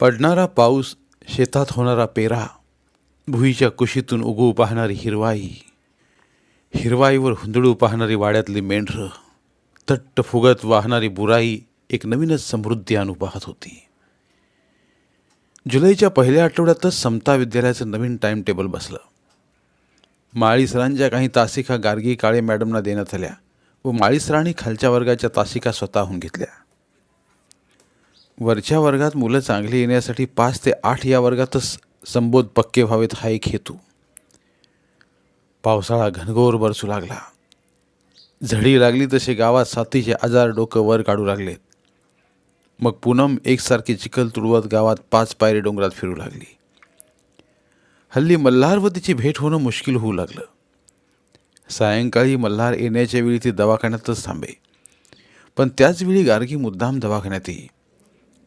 पडणारा पाऊस शेतात होणारा पेरा भुईच्या कुशीतून उगवू पाहणारी हिरवाई हिरवाईवर हुंदडू पाहणारी वाड्यातली मेंढरं तट्ट फुगत वाहणारी बुराई एक नवीनच समृद्धी आणू पाहत होती. जुलैच्या पहिल्या आठवड्यातच समता विद्यालयाचं नवीन टाइम टेबल बसलं. माळी सरांच्या काही तासिका गार्गी काळे मॅडमना देण्यात आल्या व माळी सरांनी खालच्या वर्गाच्या तासिका स्वतःहून घेतल्या. वरच्या वर्गात मुलं चांगली येण्यासाठी पाच ते आठ या वर्गातच संबोध पक्के व्हावेत हा एक हेतू. पावसाळा घनघोर बरसू लागला. झडी लागली तसे गावात साथीचे आजार डोकं वर काढू लागले. मग पूनम एकसारखी चिखल तुडवत गावात पाच पायरी डोंगरात फिरू लागली. हल्ली मल्हार व तिची भेट होणं मुश्किल होऊ लागलं. सायंकाळी मल्हार येण्याच्या वेळी ती दवाखान्यातच थांबे. पण त्याच वेळी गार्गी मुद्दाम दवाखान्यात येई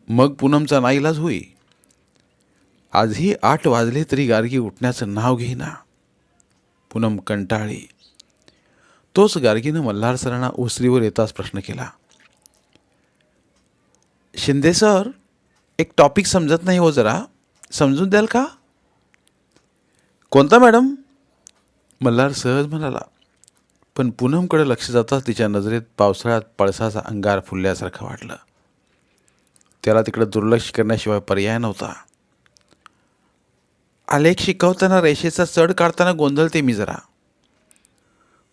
मग पूनमचा नाईलाज होई. आजही आठ वाजले तरी गार्गी उठण्याचं नाव घेईना. पूनम कंटाळी. तोच गार्गीनं मल्हार सरांना ओसरीवर येताच प्रश्न केला. शिंदे सर एक टॉपिक समजत नाही हो जरा. समजून द्याल का? कोणता मॅडम मल्हार सहज म्हणाला. पण पूनमकडे लक्ष जाताच तिच्या नजरेत पावसाळ्यात पळसाचा अंगार फुलल्यासारखं वाटलं. त्याला तिकडं दुर्लक्ष करण्याशिवाय पर्याय नव्हता. आलेख शिकवताना रेषेचा चढ काढताना गोंधळते मी जरा.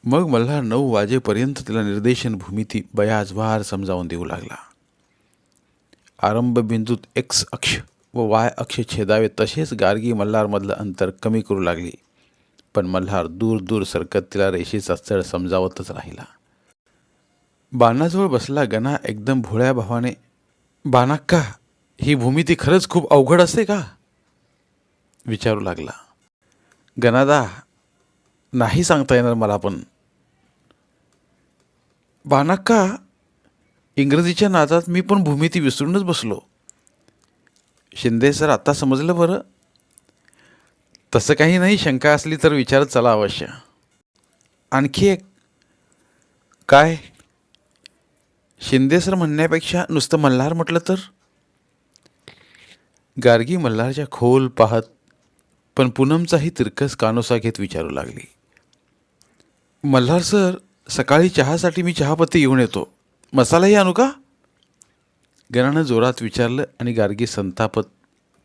मग मल्हार नऊ वाजेपर्यंत तिला निर्देशन भूमिती बयाजवार समजावून देऊ लागला. आरंभ बिंदूत एक्स अक्ष व वाय अक्ष छेदावे तसेच गार्गी मल्हारमधलं अंतर कमी करू लागली. पण मल्हार दूर दूर सरकत तिला रेषेचा चढ समजावतच राहिला. बाणाजवळ बसला गणा एकदम भोळ्या भावाने बानाक्का ही भूमिती खरंच खूप अवघड असते का? विचारू लागला. गणादा नाही सांगता येणार मला पण. बानाक्का इंग्रजीच्या नादात मी पण भूमिती विसरूनच बसलो. शिंदे सर आत्ता समजलं बरं. तसं काही नाही शंका असली तर विचारत चला अवश्य. आणखी एक काय? शिंदे सर म्हणण्यापेक्षा नुसतं मल्हार म्हटलं तर? गार्गी मल्हारच्या खोल पाहत पण पूनमचाही तिरकस कानोसा घेत विचारू लागली. मल्हार सर सकाळी चहासाठी मी चहापत्ती घेऊन येतो. मसालाही आणू का? गणानं जोरात विचारलं आणि गार्गी संतापत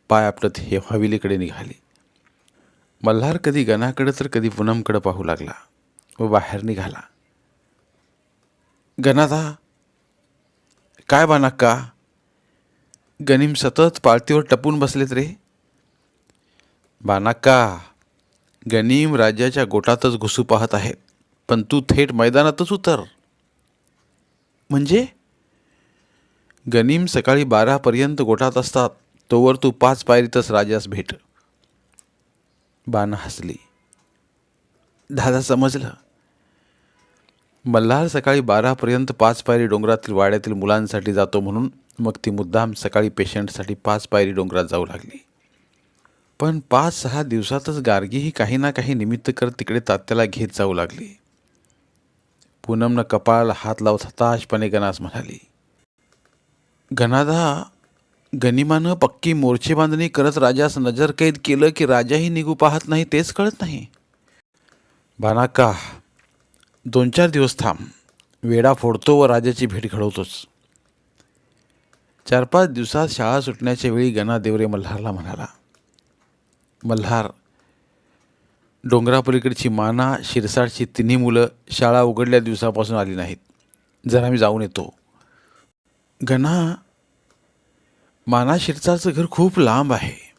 पाय आपटत हे हवेलीकडे निघाली. मल्हार कधी गणाकडे तर कधी पूनमकडे पाहू लागला व बाहेर निघाला. गणादा काय बानाक्का गनीम सतत पाळतीवर टपून बसलेत रे. बानाक्का गनीम राज्याच्या गोटातच घुसू पाहत आहेत पण तू थेट मैदानातच उतर. म्हणजे? गनीम सकाळी बारापर्यंत गोटात असतात तोवर तू पाच पायरीतच राजास भेट. बाना हसली. दादा समजलं. मल्हार सकाळी बारापर्यंत पाच पायरी डोंगरातील वाड्यातील मुलांसाठी जातो म्हणून मग ती मुद्दाम सकाळी पेशंटसाठी पाच पायरी डोंगरात जाऊ लागली. पण पाच सहा दिवसातच गार्गीही काही ना काही निमित्त करत तिकडे तात्याला घेत जाऊ लागली. पूनमनं कपाळाला हात लावत हताशपणे गणास म्हणाली गणादा गनिमानं पक्की मोर्चे बांधणी करत राजास नजरकैद केलं की राजाही निघू पाहत नाही तेच कळत नाही. बानाका दोन चार दिवस थांब. वेडा फोडतो व राजाची भेट घडवतोच. चार पाच दिवसात शाळा सुटण्याच्या वेळी गणा देवरे मल्हारला म्हणाला. मल्हार डोंगरापलीकडची माना शिरसाटची तिन्ही मुलं शाळा उघडल्या दिवसापासून आली नाहीत. जरा मी जाऊन येतो. गणा माना शिरसाटचं घर खूप लांब आहे.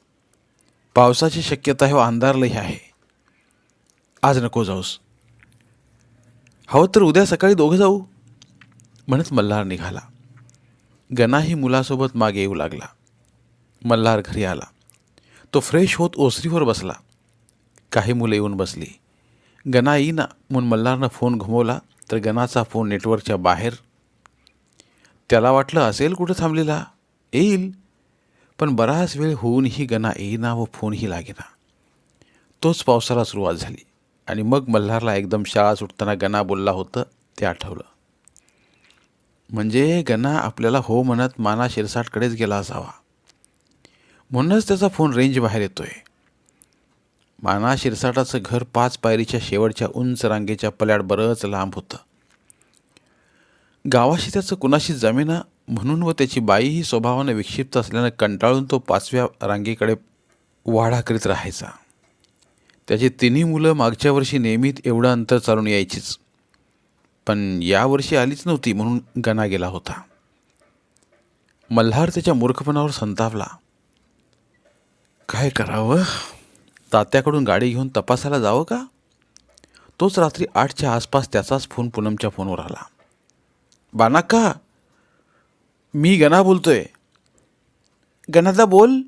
पावसाची शक्यता हे व अंधारलंही आहे. आज नको जाऊस. हवं तर उद्या सकाळी दोघं जाऊ. म्हणत मल्हार निघाला. गणाही मुलासोबत मागे येऊ लागला. मल्हार घरी आला. तो फ्रेश होत ओसरीवर बसला. काही मुलं येऊन बसली. गणा येईना म्हणून मल्हारनं फोन घुमवला तर गणाचा फोन नेटवर्कच्या बाहेर. त्याला वाटलं असेल कुठं थांबलेला. येईल. पण बराच वेळ होऊनही गणा येईना व फोनही लागेना. तोच पावसाला सुरुवात झाली. आणि मग मल्हारला एकदम शाळा सुटताना गणा बोलला होतं ते आठवलं. म्हणजे गणा आपल्याला हो म्हणत माना शिरसाटकडेच गेला असावा. म्हणूनच त्याचा फोन रेंज बाहेर येतोय. माना शिरसाटाचं घर पाच पायरीच्या शेवटच्या उंच रांगेच्या पल्याड बरंच लांब होतं. गावाशी त्याचं कुणाशी जमेना म्हणून व त्याची बाईही स्वभावानं विक्षिप्त असल्यानं कंटाळून तो पाचव्या रांगेकडे वाढा करीत राहायचा. त्याची तिन्ही मुलं मागच्या वर्षी नेहमीत एवढं अंतर चालून यायचीच. पण यावर्षी आलीच नव्हती म्हणून गणा गेला होता. मल्हार त्याच्या मूर्खपणावर संतापला. काय करावं? तात्याकडून गाडी घेऊन तपासायला जावं का? तोच रात्री आठच्या आसपास त्याचाच फोन पूनमच्या फोनवर आला. बानाक्का मी गणा बोलतोय. गणादा बोल.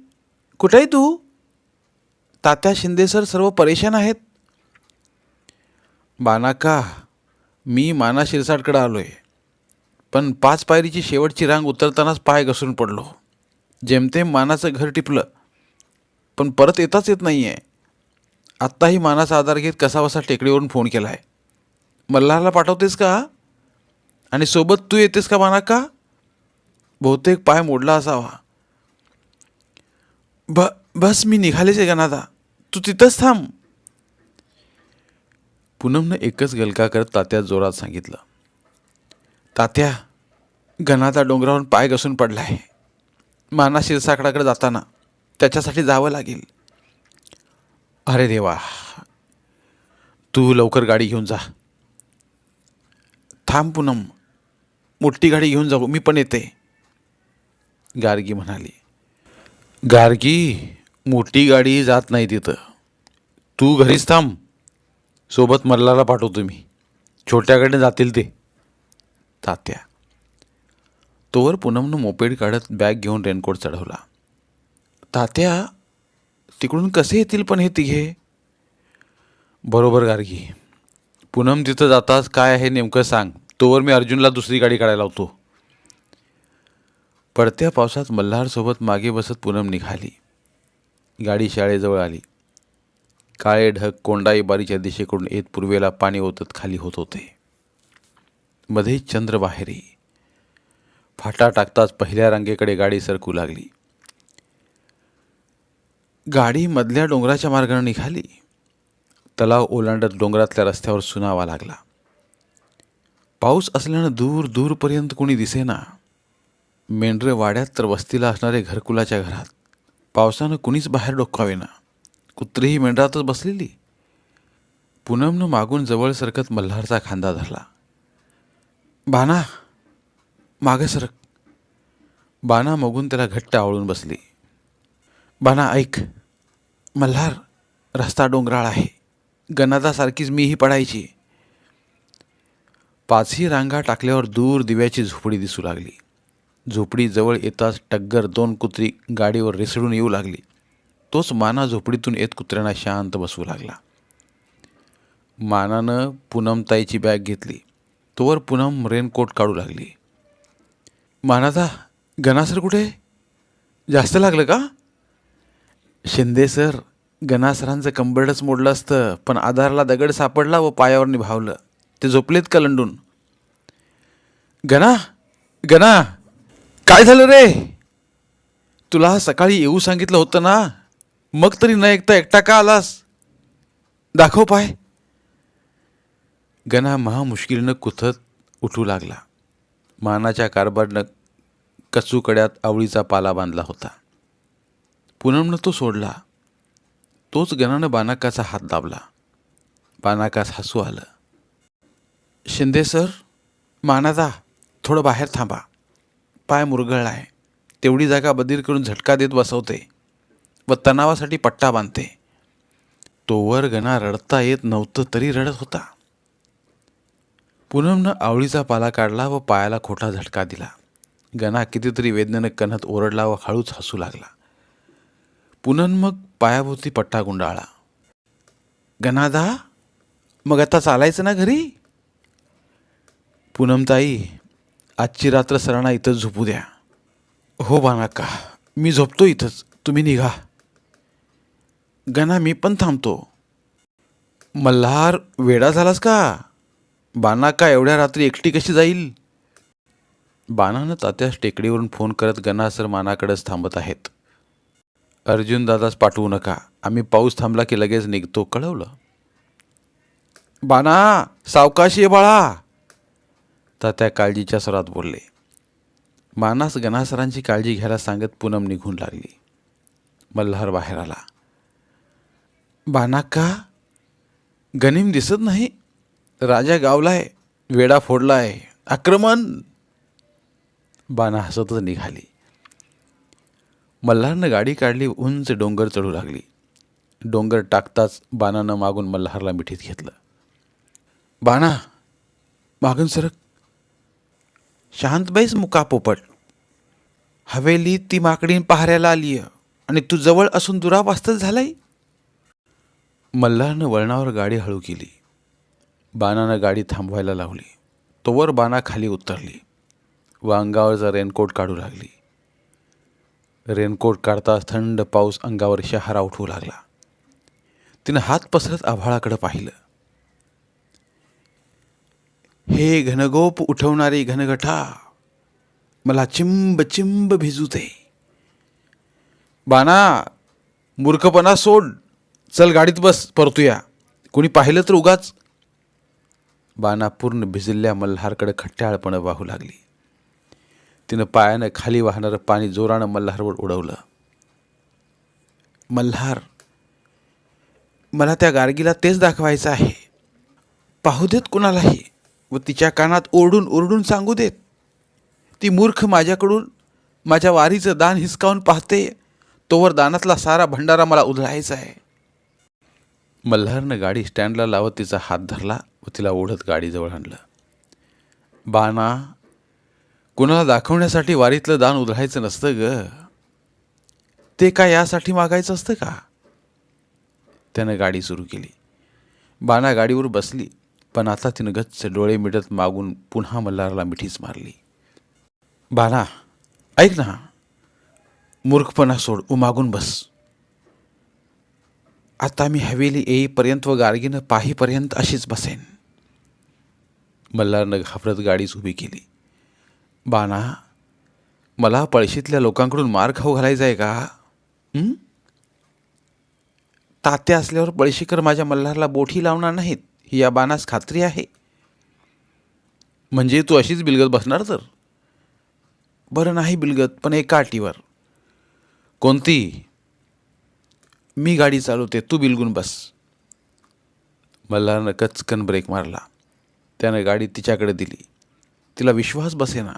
कुठे आहे तू? तात्या शिंदे सर सर्व परेशान आहेत. बानाका मी माना शिरसाटकडे आलो आहे पण पाच पायरीची शेवटची रांग उतरतानाच पाय घसरून पडलो. जेमतेम मानाचं घर टिपलं. पण परत येताच येत नाही आहे आत्ताही मानाचा आधार घेत कसाबसा टेकडीवरून फोन केला आहे मल्हारला पाठवतेस का? आणि सोबत तू येतेस का मानाका बहुतेक पाय मोडला असावा. ब बस मी निघालेच आहे गणादा तू तिथंच थांब. पूनमनं एकच गलका करत तात्या जोरात सांगितलं. तात्या गणादा डोंगरावरून पाय घसून पडला आहे माना शिरसाकडाकडे जाताना त्याच्यासाठी जावं लागेल. अरे देवा तू लवकर गाडी घेऊन जा. थांब पूनम मोठी गाडी घेऊन जाऊ मी पण येते. गार्गी म्हणाली. गार्गी? मोठी गाडी जात नाही तिथं. तू घरीच थांब. सोबत मल्लाला पाठवतो मी. छोट्याकडे जातील ते. तात्या. तोवर पूनमनं मोपेड काढत बॅग घेऊन रेनकोट चढवला. तात्या तिकडून कसे येतील पण हे तिघे? बरोबर गार्गी. पूनम तिथं जाताच काय आहे नेमकं सांग. तोवर मी अर्जुनला दुसरी गाडी काढायला लावतो. पडत्या पावसात मल्हारसोबत मागे बसत पूनम निघाली. गाडी शाळेजवळ आली. काळे ढग कोंडाई बारीच्या दिशेकडून येत पूर्वेला पाणी ओतत खाली होत होते. मध्ये चंद्र बाहेरी. फाटा टाकताच पहिल्या रांगेकडे गाडी सरकू लागली. गाडी मधल्या डोंगराच्या मार्गाने निघाली. तलाव ओलांडत डोंगरातल्या रस्त्यावर सुनावा लागला. पाऊस असल्यानं दूर दूरपर्यंत कोणी दिसेना. मेंढरे वाड्यात तर वस्तीला असणारे घरकुलाच्या घरात. पावसानं कुणीच बाहेर डोकावेना. कुत्रीही मेंढरातच बसलेली. पूनमनं मागून जवळ सरकत मल्हारचा खांदा धरला. बाना मागे सरक. बाना मगून त्याला घट्ट आवळून बसली. बाना ऐक. मल्हार रस्ता डोंगराळ आहे. गणादासारखीच मीही पडायची. पाचही रांगा टाकल्यावर दूर दिव्याची झोपडी दिसू लागली. झोपडीजवळ येताच टग्गर दोन कुत्री गाडीवर रिसडून येऊ लागली. तोच माना झोपडीतून येत कुत्र्यांना शांत बसवू लागला. मानानं पूनमताईची बॅग घेतली. तोवर पूनम रेनकोट काढू लागली. मानादा गणासर कुठे? जास्त लागलं का? शिंदे सर गणासरांचं कंबरडच मोडलं असतं पण आधारला दगड सापडला व पायावर निभावलं. ते झोपलेत का लंडून? गणा गणा! काय झालं रे? तुला सकाळी येऊ सांगितलं होतं ना? मग तरी न ऐकता एकटा का आलास? दाखव पाय. गणा महामुश्किलीनं कुथत उठू लागला. मानाच्या कारभारनं कचूकड्यात आवळीचा पाला बांधला होता. पूनमनं तो सोडला. तोच गणानं बानाकाचा हात दाबला. बानाकास हसू आलं. शिंदे सर मानादा थोडं बाहेर थांबा. पाय मुरगळला आहे तेवढी जागा बदीर करून झटका देत बसवते व तणावासाठी पट्टा बांधते. तोवर गणा रडता येत नव्हतं तरी रडत होता. पूनमनं आवळीचा पाला काढला व पायाला खोटा झटका दिला. गणा कितीतरी वेदनेनं कणत ओरडला व हळूच हसू लागला. पुनन मग पायाभोवती पट्टा गुंडाळला. गणादा मग आता चालायचं ना घरी? पूनमताई आजची रात्र सरांना इथंच झोपू द्या. हो बानाका मी झोपतो इथंच. तुम्ही निघा. गणा मी पण थांबतो. मल्हार वेडा झालास का? बानाका एवढ्या रात्री एकटी कशी जाईल? बाणानं तात्यास टेकडीवरून फोन करत गणा सर मानाकडेच थांबत आहेत. अर्जुन दादाच पाठवू नका. आम्ही पाऊस थांबला की लगेच निघतो. कळवलं? बाना सावकाशी आहे बाळा. तात्या काळजीच्या स्वरात बोलले. मानास गणासरांची काळजी घ्यायला सांगत पूनम निघून लागली. मल्हार बाहेर आला. बानाक्का गनिम दिसत नाही. राजा गावलाय वेडा फोडलाय. आक्रमण! बाना हसतच निघाली. मल्हारनं गाडी काढली उंच डोंगर चढू लागली. डोंगर टाकताच बाणानं मागून मल्हारला मिठीत घेतलं. बाणा मागून सरक. शांतबाईच मुका पोपट. हवेली ती माकडीन पहाऱ्याला आलीय. आणि तू जवळ असून दुरावास्तच झालाय? मल्हारनं वळणावर गाडी हळू केली. बाणानं गाडी थांबवायला लावली. तोवर बाणा खाली उतरली. व अंगावरचा रेनकोट काढू लागली. रेनकोट काढताच थंड पाऊस अंगावर शहारा उठवू लागला. तिनं हात पसरत आभाळाकडे पाहिलं. हे घनगोप उठवणारी घनगठा मला चिंब चिंब भिजूते. बाना मूर्खपणा सोड. चल गाडीत बस परतूया. कोणी पाहिलं तर उगाच. बाना पूर्ण भिजलेल्या मल्हारकडे खट्ट्याळपणं वाहू लागली. तिनं पायानं खाली वाहणारं पाणी जोरानं मल्हारवर उडवलं. मल्हार मला त्या गार्गीला तेच दाखवायचं आहे. पाहू देत कुणालाही. व तिच्या कानात ओरडून ओरडून सांगू देत. ती मूर्ख माझ्याकडून माझ्या वारीचं दान हिसकावून पाहते. तोवर दानातला सारा भंडारा मला उधळायचा आहे. मल्हारनं गाडी स्टँडला लावत तिचा हात धरला व तिला ओढत गाडीजवळ आणलं. बाणा कुणाला दाखवण्यासाठी वारीतलं दान उधळायचं नसतं ग. ते काय यासाठी मागायचं असतं का? त्यानं गाडी सुरू केली. बाणा गाडीवर बसली. पण आता तिनं गच्च डोळे मिटत मागून पुन्हा मल्हारला मिठीच मारली. बाणा ऐक ना. मूर्खपणा सोड उ मागून बस. आता मी हवेली येईपर्यंत व गार्गीनं पाहीपर्यंत अशीच बसेन. मल्हारनं घाबरत गाडीच उभी केली. बाणा मला पळशीतल्या लोकांकडून मार खाऊ घालायचा आहे का तात्या असल्यावर पळशीकर माझ्या मल्हारला बोठी लावणार नाहीत. ही या बाणास खात्री आहे. म्हणजे तू अशीच बिलगत बसणार तर? बरं नाही बिलगत पण एका अटीवर. कोणती? मी गाडी चालवते तू बिलगून बस. मल्हारनं कचकन ब्रेक मारला. त्यानं गाडी तिच्याकडे दिली. तिला विश्वास बसेना.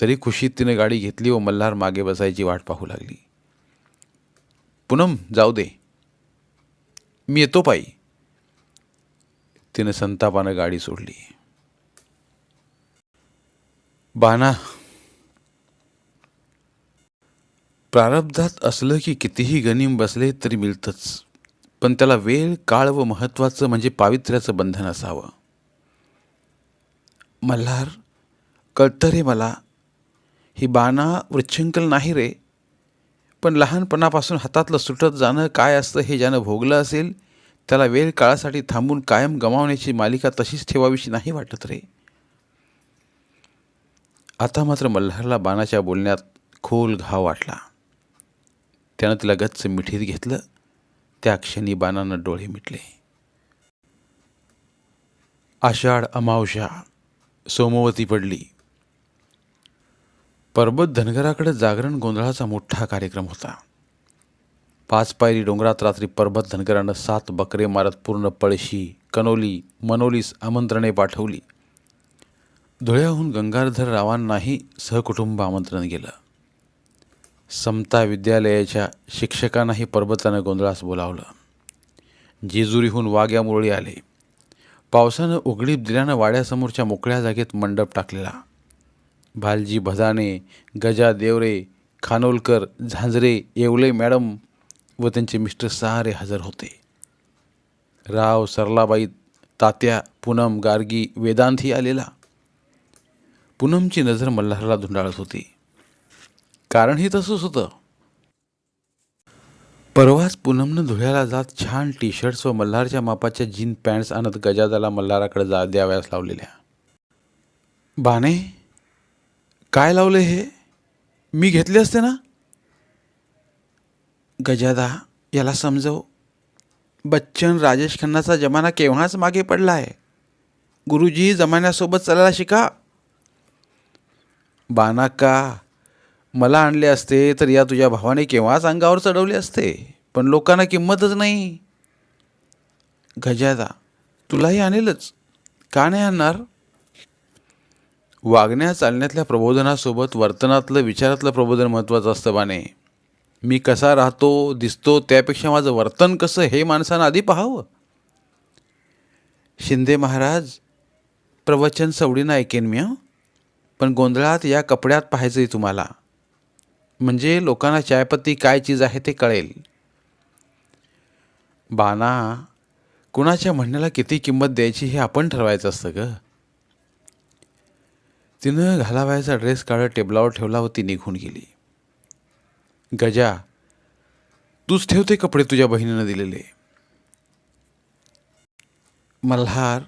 तरी खुशीत तिने गाडी घेतली व मल्हार मागे बसायची वाट पाहू लागली. पूनम जाऊ दे. मी येतो पायी. तिनं संतापानं गाडी सोडली. बाना प्रारब्धात असलं की कितीही गनिम बसले तरी मिळतंच पण त्याला वेळ काळ व महत्त्वाचं म्हणजे पावित्र्याचं बंधन असावं. मल्हार कळतं रे मला ही बाणा वृच्छंकल नाही रे पण लहानपणापासून हातातलं सुटत जाणं काय असतं हे ज्यानं भोगलं असेल त्याला वेळ काळासाठी थांबून कायम गमावण्याची मालिका तशीच ठेवावीशी नाही वाटत रे. आता मात्र मल्हारला बाणाच्या बोलण्यात खोल घाव वाटला. त्यानं तिला गच्च मिठीत घेतलं. त्या क्षणी बाणानं डोळे मिटले. आषाढ अमावशा सोमवती पडली. पर्वत धनगराकडे जागरण गोंधळाचा मोठा कार्यक्रम होता. पाच पायरी डोंगरात रात्री पर्वत धनगरानं सात बकरे मारत पूर्ण पळशी कनोली मनोलीस आमंत्रणे पाठवली. धुळ्याहून गंगाधर रावांनाही सहकुटुंब आमंत्रण गेलं. समता विद्यालयाच्या शिक्षकांनाही पर्वतानं गोंधळास बोलावलं. जेजुरीहून वाघ्या मुरळी आले. पावसानं उघडीप दिल्यानं वाड्यासमोरच्या मोकळ्या जागेत मंडप टाकलेला. भालजी भदाने गजा देवरे खानोलकर झांजरे येवले मॅडम व त्यांचे मिस्टर सारे हजर होते. राव सरलाबाई तात्या पूनम गार्गी वेदांतही आलेला. पूनमची नजर मल्हारला धुंडाळत होती. कारण हे तसंच होतं. परवाच पूनमनं धुळ्याला जात छान टी शर्ट्स व मल्हारच्या मापाच्या जीन पॅन्ट्स आणत गजादाला मल्हाराकडे जा द्याव्यास लावलेल्या. बाने काय लावले हे? मी घेतले असते ना? गजादा याला समजव. बच्चन राजेश खन्नाचा जमाना केव्हाच मागे पडला आहे? गुरुजी जमान्यासोबत चालायला शिका. बानाका मला आणले असते तर या तुझ्या भावाने केव्हाच अंगावर चढवले असते? पण लोकांना किंमतच नाही. गजादा तुलाही आणेलच. का नाही आणणार? वागण्या चालण्यातल्या प्रबोधनासोबत वर्तनातलं विचारातलं प्रबोधन महत्त्वाचं असतं बाने. मी कसा राहतो दिसतो त्यापेक्षा माझं वर्तन कसं हे माणसानं आधी पाहावं. शिंदे महाराज प्रवचन सवडीनं ऐकेन मी पण गोंधळात या कपड्यात पाहायचं आहे तुम्हाला. म्हणजे लोकांना चायपत्ती काय चीज आहे ते कळेल. बाना कुणाच्या म्हणण्याला किती किंमत द्यायची हे आपण ठरवायचं असतं ग. तिनं घालावायचा ड्रेस काढत टेबलावर ठेवला व ती निघून गेली. गजा तूच ठेवते कपडे तुझ्या बहिणीनं दिलेले. मल्हार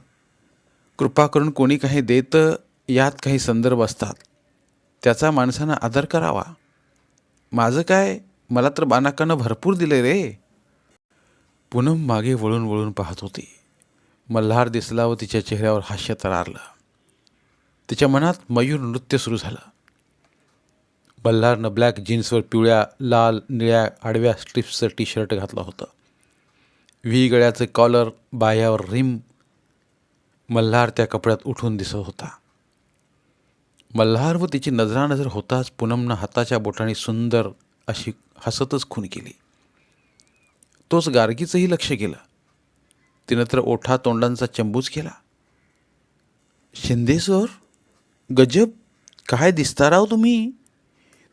कृपा करून कोणी काही देत यात काही संदर्भ असतात. त्याचा माणसानं आदर करावा. माझं काय? मला तर बानाकानं भरपूर दिले रे. पूनम मागे वळून वळून पाहत होती. मल्हार दिसला व तिच्या चेहऱ्यावर हास्य तरारलं. तिच्या मनात मयूर नृत्य सुरू झालं. बल्हारनं ब्लॅक जीन्सवर पिवळ्या लाल निळ्या आडव्या स्ट्रिप्सचं टी शर्ट घातलं होतं. व्ही गळ्याचं कॉलर बाह्यावर रिम मल्हार त्या कपड्यात उठून दिसत होता. मल्हार व तिची नजरानजर होताच पूनमनं हाताच्या बोटाने सुंदर अशी हसतच खून केली. तोच गार्गीचंही लक्ष केलं तिनं तर ओठा तोंडांचा चंबूच केला. शिंदे सर गजब काय दिसता राव तुम्ही?